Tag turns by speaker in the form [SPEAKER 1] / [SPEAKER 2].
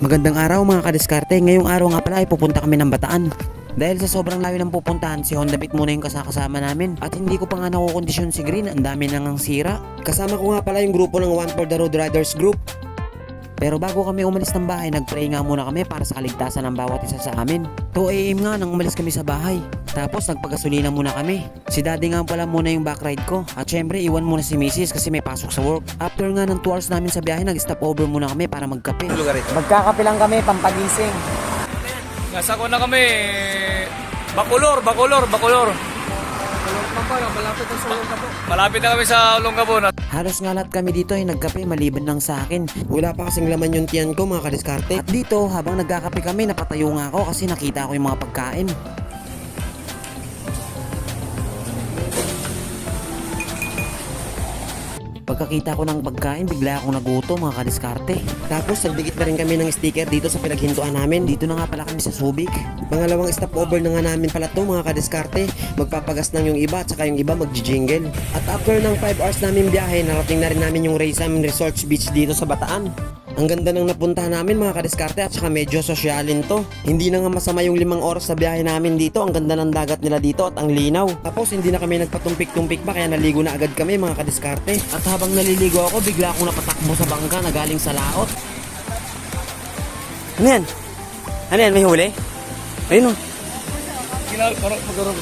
[SPEAKER 1] Magandang araw mga kadiskarte. Ngayong araw nga pala ay pupunta kami ng Bataan. Dahil sa sobrang layo ng pupuntahan, si Honda Beat muna yung kasakasama namin. At hindi ko pa nga nakukondisyon si Green, ang dami nang ang sira. Kasama ko nga pala yung grupo ng One for the Road Riders Group. Pero bago kami umalis ng bahay, nagpray nga muna kami para sa kaligtasan ng bawat isa sa amin. 2am nga nang umalis kami sa bahay. Tapos nagpagasolina muna kami. Si daddy nga pala muna yung back ride ko. At syempre iwan muna si Mrs. kasi may pasok sa work. After nga ng 2 hours namin sa biyahe, nag-stop over muna kami para magkape. Magkakape lang kami, pampagising.
[SPEAKER 2] Nasa ko na kami. Bakulor, Bakulor, Bakulor. Malapit na kami sa Olongapo na.
[SPEAKER 1] Halos nga lahat kami dito ay nagkape maliban lang sa akin. Wala pa kasing laman yung tiyan ko mga kadiskarte. At dito habang nagkakape kami napatayo nga ako kasi nakita ko yung mga pagkain. Pagkakita ko ng pagkain, bigla akong naguto mga kadiskarte. Tapos nagdikit na rin kami ng sticker dito sa pinaghintuan namin. Dito na nga pala kami sa Subic. Pangalawang stopover na nga namin pala to mga kadiskarte. Magpapagas lang yung iba at saka yung iba magjijingle. At after ng 5 hours namin biyahe, narating na rin namin yung Raysam Resorts Beach dito sa Bataan. Ang ganda ng napuntahan namin mga kadiskarte at saka medyo sosyalin to. Hindi na nga masama yung limang oras sa biyahe namin dito. Ang ganda ng dagat nila dito at ang linaw. Tapos hindi na kami nagpatumpik-tumpik pa kaya naligo na agad kami mga kadiskarte. At habang naliligo ako bigla akong napatakbo sa bangka na galing sa laot. Ano yan? Ano yan? May huli? Ayun o.
[SPEAKER 2] Kinal, parang magkaroon